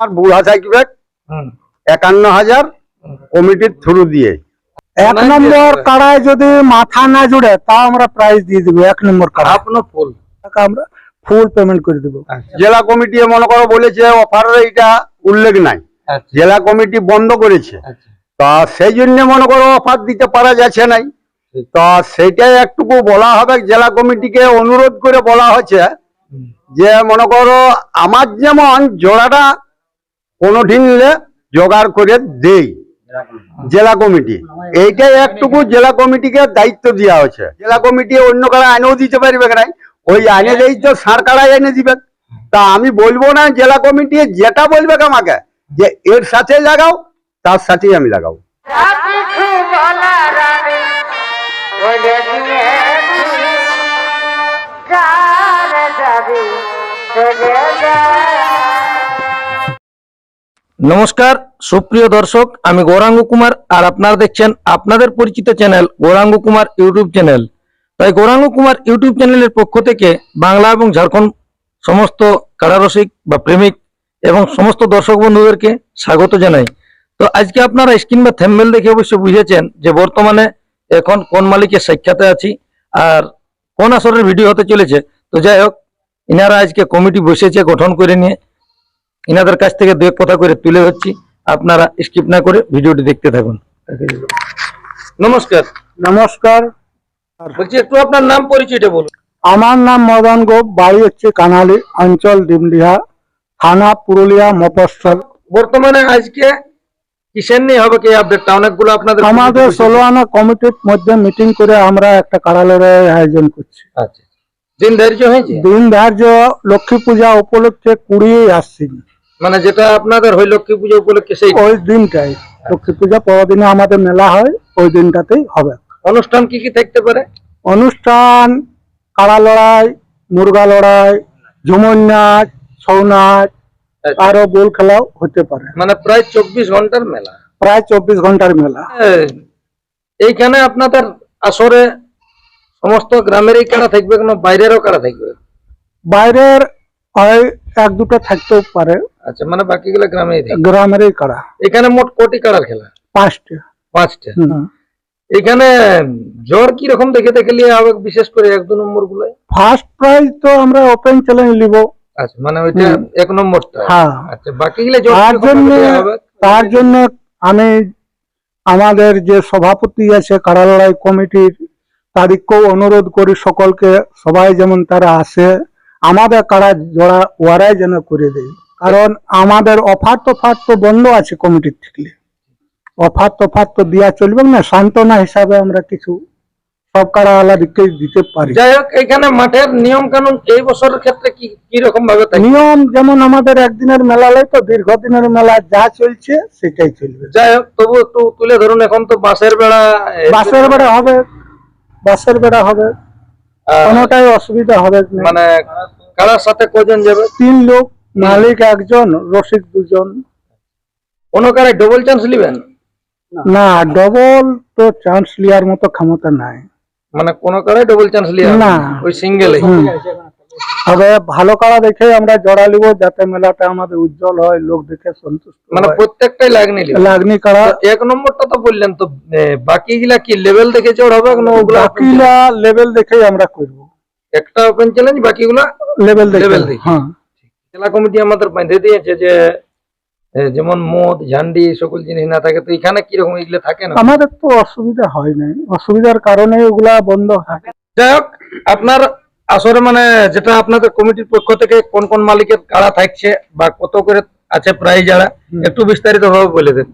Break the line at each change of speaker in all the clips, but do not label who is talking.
আর বুড়া
হুম।
একান্ন হাজার কমিটির থ্রু দিয়ে।
এক নম্বর কাড়ায় যদি মাথা না জুড়ে তাও আমরা প্রাইজ দিয়ে দেবো এক নম্বর কাড়া
না ফুল।
আমরা ফুল পেমেন্ট করে দেবো।
জেলা কমিটি মনে করো বলেছে অফারের এইটা উল্লেখ নাই।
আচ্ছা।
জেলা কমিটি বন্ধ করেছে।
আচ্ছা।
তা সেই জন্য মনে করো অফার দিতে পারা যাচ্ছে নাই। তা সেইটাই একটুকু বলা হবে জেলা কমিটিকে অনুরোধ করে বলা
হুম।
যে মনে করো আমার যেমন জোড়াটা কোনোদিন জোগাড় করে দেই। জেলা কমিটি। এইটাই একটুকু জেলা কমিটিকে দায়িত্ব দেওয়া হয়েছে। জেলা কমিটি অন্য কারা আইনেও দিতে পারবে নাই? ওই আইনে দেই তো সার এনে দিবে, তা আমি বলব না জেলা কমিটি যেটা বলবে আমাকে, যে এর সাথে লাগাও, তার সাথেই আমি লাগাবো।
নমস্কার, সুপ্রিয় দর্শক, আমি গৌরাঙ্গ কুমার আর আপনারা দেখছেন আপনাদের পরিচিত channel Gouranga Kumar YouTube channel. তাই গৌরাঙ্গ কুমার ইউটিউব চ্যানেলের পক্ষ থেকে বাংলা এবং ঝাড়খণ্ড সমস্ত কারারসিক বা প্রেমিক এবং সমস্ত দর্শক বন্ধুদেরকে স্বাগত জানাই। তো আজকে আপনারা স্ক্রিন বা থ্যাম্বেল দেখে অবশ্যই বুঝেছেন যে বর্তমানে এখন কোন মালিকের সাক্ষাতে আছি আর কোন আসরের ভিডিও হতে চলেছে। তো যাই হোক, ইনারা আজকে কমিটি বসেছে গঠন করে নিয়ে। ইনাদের কাছ থেকে দু এক কথা করে তুলে ধরছি। আপনারা স্কিপ না করে ভিডিওটি দেখতে থাকুন। নমস্কার।
নমস্কার।
বলছি একটু আপনার নাম পরিচয়টা বলুন।
আমার নাম মদন গোপ বাড়ি হচ্ছে কানালি অঞ্চল ডিমডিহা থানা পুরুলিয়া মফস্বল।
বর্তমানে আজকে কিসের নিয়ে হবে কি আপডেটটা অনেকগুলো আপনাদের
আমাদের ষোলো আনা কমিটির মধ্যে মিটিং করে আমরা একটা লড়াইয়ের আয়োজন করছি।
আচ্ছা। দিন ধার্য হয়েছে?
দিন ধার্য লক্ষ্মী পূজা উপলক্ষে কুড়িয়ে আসছি।
মানে যেটা আপনাদের হয় লক্ষ্মী পুজো উপলক্ষে সেই
ওই দিনটাই। লক্ষ্মী পূজা পরদিনে আমাদের মেলা হয় ওই দিনটাতেই হবে।
অনুষ্ঠান কি কি থাকতে পারে?
অনুষ্ঠান কাড়া লড়াই মুরগা লড়াই ঝুমুর নাচ ছৌ নাচ
আচ্ছা।
আরও বল খেলাও হতে পারে।
মানে প্রায় চব্বিশ ঘণ্টার মেলা।
প্রায় চব্বিশ ঘণ্টার মেলা।
এই, এইখানে আপনাদের আসরে সমস্ত গ্রামেরই কারা থাকবে কোনো বাইরেরও কারা থাকবে?
বাইরের হয় এক দুটো থাকতেও পারে।
আচ্ছা মানে বাকিগুলো গ্রামেই
গ্রামেরই কাড়া
এখানে মোট কোটি কাড়ার খেলা?
পাঁচটা।
পাঁচটা? এখানে জ্বর কি রকম দেখে দেখে নিয়ে হবে বিশেষ করে এক দু নম্বরগুলো?
ফার্স্ট প্রাইজ তো আমরা ওপেন চ্যালেঞ্জ নিব।
আচ্ছা মানে ওইটা এক নম্বরটা?
হ্যাঁ।
আচ্ছা বাকি গুলো
তার জন্য তার জন্য আমি আমাদের যে সভাপতি আছে কাড়া লড়াই কমিটির তাদেরকেও অনুরোধ করি সকলকে সবাই যেমন তারা আসে আমাদের কারা জোড়া ওয়ারাই যেন করে দেয়। কারণ আমাদের অফার তফার তো বন্ধ আছে কমিটির থেকে। অফার তফার তো দেওয়া চলবে না সান্ত্বনা হিসাবে আমরা কিছু সব দিতে পারি।
যাই হোক এখানে মাঠের নিয়ম কানুন এই বছরের ক্ষেত্রে কি কি রকম ভাবে
নিয়ম যেমন আমাদের একদিনের মেলা লয় তো দীর্ঘদিনের মেলা যা চলছে সেটাই চলবে।
যাই হোক তবু একটু তুলে ধরুন এখন তো বাসের বেড়া
বাসের বেড়া হবে বাসের বেড়া হবে। কোনোটাই অসুবিধা হবে
মানে কারার সাথে কজন যাবে?
তিন লোক। মালিক একজন রসিক দুজন।
কোন কারে ডবল চান্স নেবেন?
না ডবল তো চান্স লিয়ার মতো ক্ষমতা নাই।
মানে কোন কারে ডবল চান্স লিয়া
না।
ওই সিঙ্গেল
তবে ভালো কাড়া দেখে আমরা জড়া নিব যাতে মেলাটা আমাদের উজ্জ্বল হয় লোক দেখে সন্তুষ্ট
মানে প্রত্যেকটাই লাগনি লিবে
লাগনি কাড়া
এক নম্বরটা তো বললেন তো বাকি গুলা কি লেভেল দেখে চড় হবে না ওগুলা
বাকিলা লেভেল দেখেই আমরা করব।
একটা ওপেন চ্যালেঞ্জ বাকিগুলা
লেভেল দেখে
Level দেখে।
হ্যাঁ।
জেলা কমিটি আমাদের বেঁধে দিয়েছে যে যেমন মদ ঝান্ডি সকল জিনিস না থাকে তো এখানে কীরকম এগুলো থাকে না?
আমাদের তো অসুবিধা হয় নাই। অসুবিধার কারণে ওগুলা বন্ধ থাকে।
যাই হোক আপনার আসলে মানে যেটা আপনাদের কমিটির পক্ষ থেকে কোন কোন মালিকের কারা থাকছে বা কত করে আছে প্রাইজ যারা একটু বিস্তারিত ভাবে বলে দেন।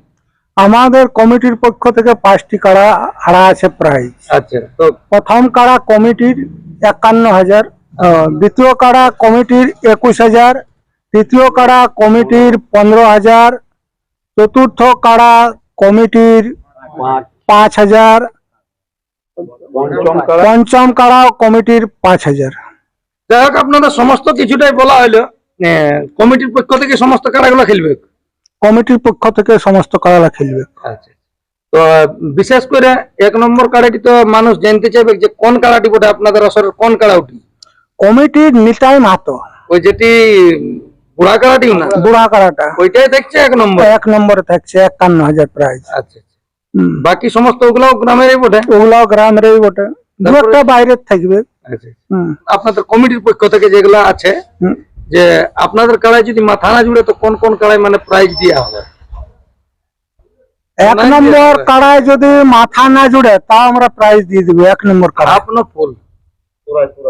আমাদের কমিটির পক্ষ থেকে পাঁচটি কাড়া হারা আছে প্রায়
আচ্ছা তো
প্রথম কাড়া কমিটির একান্ন হাজার দ্বিতীয় কাড়া কমিটির একুশ হাজার তৃতীয় কাড়া কমিটির পনেরো হাজার চতুর্থ কাড়া কমিটির পাঁচ হাজার পঞ্চম কাড়া কমিটির পাঁচ হাজার।
যাই হোক আপনাদের সমস্ত কিছুটাই বলা হলো এ, কমিটির পক্ষ থেকে সমস্ত কাড়াগুলো খেলবে।
কমিটির পক্ষ থেকে সমস্ত কাড়ারা খেলবে।
আচ্ছা। তো বিশেষ করে এক নম্বর কাড়াটি তো মানুষ জানতে চাইবে যে কোন কাড়াটি বটে আপনাদের আসরের কোন কাড়া উঠি
কমিটির নিতাই মাহাতো।
ওই যেটি বুড়া কাড়াটিও না?
বুড়া কাড়াটা
ওইটাই দেখছে এক নম্বর?
এক নম্বরে থাকছে একান্ন হাজার প্রাইজ
আচ্ছা আচ্ছা। বাকি সমস্ত ওগুলো গ্রামেরই বটে?
ওগুলো গ্রামেরই বটে। দু একটা বাইরের থাকবে।
আচ্ছা আপনাদের কমিটির পক্ষ থেকে যেগুলো আছে
হুম।
যে আপনাদের কাড়ায় যদি মাথা না জুড়ে তো কোন কোন কাড়ায় মানে প্রাইজ দেওয়া হবে?
এক নম্বর
দিয়ে
কাড়ায় যদি মাথা না জুড়ে তা আমরা প্রাইজ দিয়ে দিব এক নম্বর কাড়া
আপনার ফুল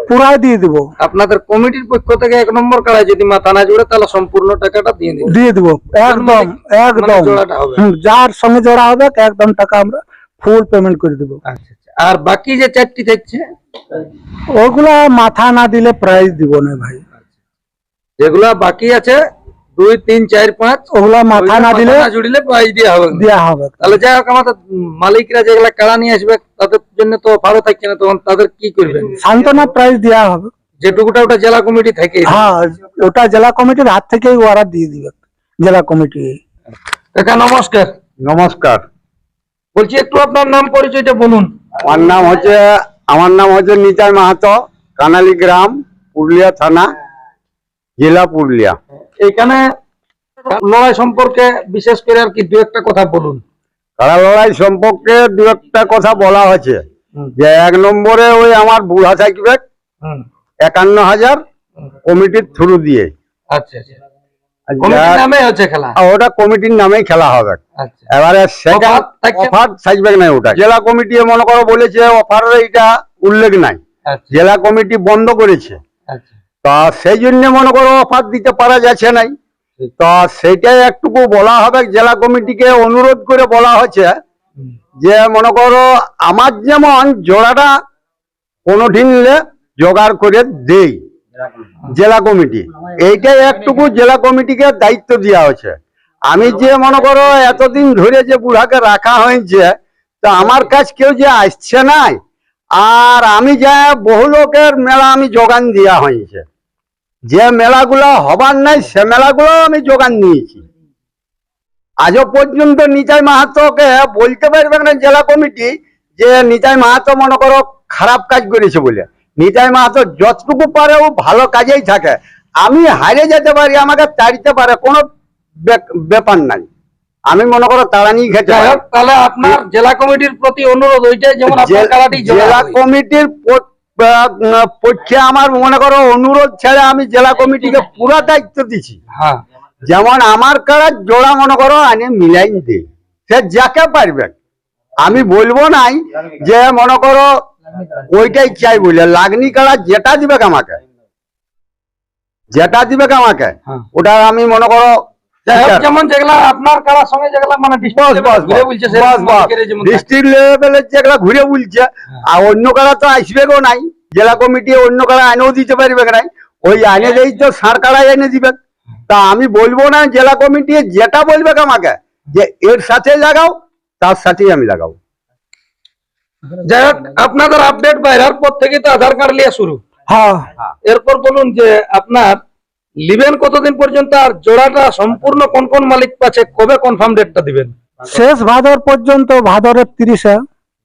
পুরাই দিয়ে দিব।
আপনাদের কমিটির পক্ষ থেকে এক নম্বর কাড়ায় যদি মাথা না জুড়ে তাহলে সম্পূর্ণ টাকাটা দিয়ে দিব।
দিয়ে দিব। একদম একদম।
হবে।
হুম, যার সঙ্গে জোড়া হবে একদম টাকা আমরা ফুল পেমেন্ট করে দিব।
আচ্ছা আচ্ছা। আর বাকি যে চারটি থাকছে?
ওগুলা মাথা না দিলে প্রাইজ দিব না ভাই।
যেগুলা বাকি আছে দুই তিন চার পাঁচ।
ওগুলা মাথা না দিলে
মাথা প্রাইজ দেওয়া হবে।
দেওয়া হবে।
তাহলে যাই হোক আমাদের মালিকরা যেগুলা কাড়া নিয়ে আসবে তাদের জন্য তো ভালো থাকছে না তখন তাদের কি
সান্ত্বনা প্রাইজ দেওয়া হবে।
যেটুকুটা ওটা জেলা কমিটি থাকে
হ্যাঁ ওটা জেলা কমিটির হাত থেকেই ওরা দিয়ে দিবে জেলা কমিটি।
কাকা নমস্কার।
নমস্কার।
বলছি একটু আপনার নাম পরিচয়টা বলুন।
আমার নাম হচ্ছে আমার নাম হচ্ছে নিতাই মাহাতো কানালি গ্রাম পুরুলিয়া থানা জেলা পুরুলিয়া।
এখানে লড়াই সম্পর্কে বিশেষ করে আর কি দু একটা কথা বলুন।
কারা লড়াই সম্পর্কে দু একটা কথা বলা হয়েছে। যে এক নম্বরে ওই আমার বুড়া থাকবে একান্ন হাজার কমিটির থ্রু দিয়ে।
আচ্ছা
আর
কমিটির
যা-
নামে হচ্ছে
ওটা কমিটির নামেই খেলা হবে। এবারে সেকেন্ড
অফার
থাকবে না ওটা? জেলা কমিটি মনে করো বলেছে অফারের এটা উল্লেখ নাই। জেলা কমিটি বন্ধ করেছে।
আচ্ছা।
তা সেই জন্য মনে করো অফার দিতে পারা যাচ্ছে নাই। তা সেটাই একটুকু বলা হবে, জেলা কমিটিকে অনুরোধ করে বলা
হয়েছে
যে মনে করো আমার যেমন জোড়াটা কোনোদিন জোগাড় করে দেই জেলা কমিটি। এইটাই একটুকু জেলা কমিটিকে দায়িত্ব দেওয়া হয়েছে আমি যে মনে করো এতদিন ধরে যে বুড়াকে রাখা হয়েছে, তা আমার কাছ কেউ যে আসছে নাই, আর আমি যা বহু লোকের মেলা আমি যোগান দেওয়া হয়েছে। যে মেলাগুলো হবার নাই সে মেলাগুলো আমি যোগান নিয়েছি। আজও পর্যন্ত নিতাই মাহাতোকে বলতে পারবে না জেলা কমিটি যে নিতাই মাহাতো মনে করো খারাপ কাজ করেছে বলে। নিতাই মাহাতো যতটুকু পারে ও ভালো কাজেই থাকে। আমি হারে যেতে পারি আমাকে তাড়িতে পারে কোনো ব্যাপার নাই। আমি মনে করো তাড়ানি খেতে
তাহলে আপনার জেলা কমিটির প্রতি অনুরোধ ওইটাই যেমন
জেলা কমিটির পক্ষে আমার মনে করো অনুরোধ ছেড়ে আমি জেলা কমিটিকে পুরো দায়িত্ব দিছি।
হ্যাঁ।
যেমন আমার কারা জোড়া মনে করো আনে মিলাই দে সে যাকে পারবে। আমি বলব নাই যে মনে করো ওইটাই চাই বলে লাগনি কারা যেটা দিবে আমাকে যেটা দিবে আমাকে
হ্যাঁ।
ওটা আমি মনে করো
যেমন যেগুলা আপনার কারার সঙ্গে যেগুলা মানে ডিস্ট্রিক্ট
লেভেলের যেগুলা ঘুরে বলছে আর অন্য কারা তো আসবেও নাই জেলা কমিটি অন্য কারা আইনেও দিতে পারবে নাই ওই আইনে দেই তো সার কারাই এনে দিবে। তা আমি বলব না জেলা কমিটি যেটা বলবে আমাকে যে এর সাথে লাগাও তার সাথেই আমি লাগাবো।
যাই হোক আপনাদের আপডেট বাইরের পর থেকে তো আধার কার্ড লিয়া শুরু।
হ্যাঁ।
এরপর বলুন যে আপনার লিবেন কতদিন পর্যন্ত আর জোড়াটা সম্পূর্ণ কোন কোন মালিক পাচ্ছে কবে কনফার্ম ডেটটা দিবেন?
শেষ ভাদর পর্যন্ত ভাদরের তিরিশে।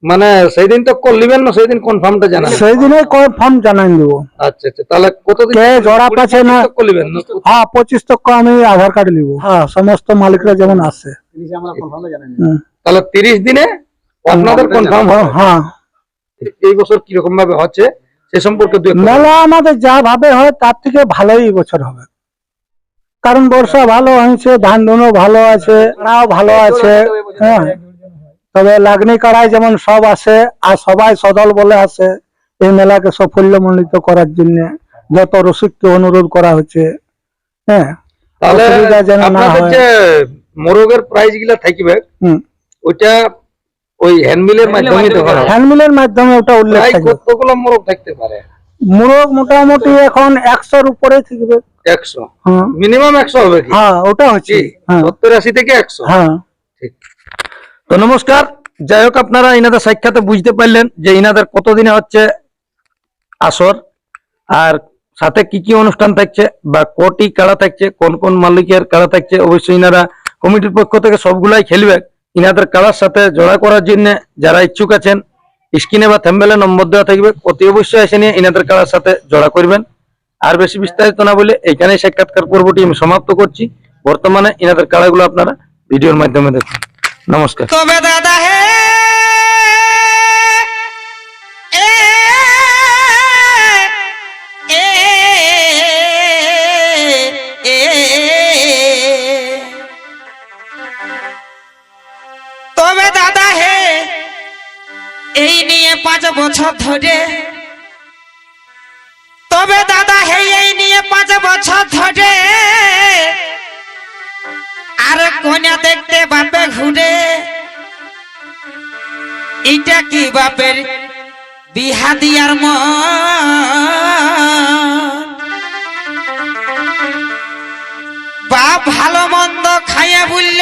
মানে সেই দিন তো কল লিবেন না সেই দিন কনফার্মটা জানান।
সেই দিনে কনফার্ম জানাই দেবো।
আচ্ছা আচ্ছা তাহলে কতদিন
কে জোড়া পাচ্ছে না?
কল লিবেন? না
হ্যাঁ পঁচিশ তক আমি আধার কার্ড নিব হ্যাঁ সমস্ত মালিকরা যেমন আছে। হুম।
তাহলে তিরিশ দিনে আপনাদের কনফার্ম
হ্যাঁ।
এই বছর কীরকম ভাবে হচ্ছে? সে সম্পর্কে
মেলা আমাদের যা ভাবে হয় তার থেকে ভালোই বছর হবে। কারণ বর্ষা ভালো হয়েছে ধান ধুনো ভালো আছে ভালো আছে হ্যাঁ। তবে লাগনি কাড়াই যেমন সব আছে আর সবাই সদল বলে আছে এই মেলাকে সাফল্যমণ্ডিত করার জন্য যত রসিককে অনুরোধ করা হচ্ছে হ্যাঁ।
মোরগের প্রাইসগুলা থাকবে
হুম।
ওইটা ওই হ্যান্ডমিলের মাধ্যমে
হ্যান্ডমিলের মাধ্যমে ওটা উল্লেখ থাকবে
কতগুলো মোরগ থাকতে পারে?
মুরগ মোটামুটি এখন একশোর উপরে থাকবে।
একশো?
হ্যাঁ।
মিনিমাম একশো হবে
হ্যাঁ ওটা হচ্ছে। হ্যাঁ।
সত্তর আশি থেকে একশো?
হ্যাঁ।
ঠিক। তো নমস্কার। যাই হোক আপনারা ইনাদের সাক্ষাতে বুঝতে পারলেন যে ইনাদের কতদিনে হচ্ছে আসর আর সাথে কি কি অনুষ্ঠান থাকছে বা কটি কাড়া থাকছে কোন কোন মালিকের কাড়া থাকছে অবশ্যই ইনারা কমিটির পক্ষ থেকে সবগুলাই খেলবে। ইনাদের কালার সাথে জড়া করার জন্য যারা ইচ্ছুক আছেন, স্ক্রিনে বা থ্যাম্বেলে নম্বর দেওয়া থাকবে, অতি অবশ্যই এসে নিয়ে ইনাদের কালার সাথে জড়া করবেন। আর বেশি বিস্তারিত না বলে এখানেই সাক্ষাৎকার পর্বটি আমি সমাপ্ত করছি। বর্তমানে ইনাদের কালারগুলো আপনারা ভিডিওর মাধ্যমে দেখুন। নমস্কার।
এই নিয়ে পাঁচ বছর ধরে। তবে দাদা হে এই নিয়ে পাঁচ বছর ধরে আর কন্যা দেখতে বাপে ঘুরে। এটা কি বাপের বিহা মন? বাপ ভালো মন্দ খাইয়া বলল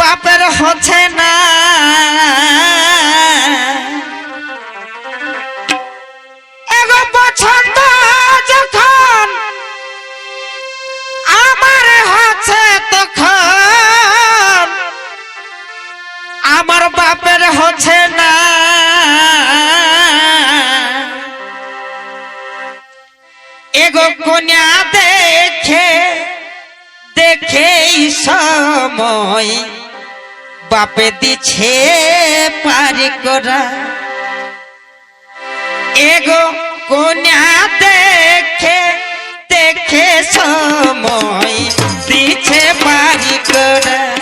বাপের হচ্ছে না। এগো পছন্দ যখন আমার হচ্ছে তখন আমার বাপের হচ্ছে না। কন্যা দেখে দেখে সময় বাপে দিছে পারি করা। এগো কন্যা দেখে দেখে সময় দিছে পারি করা।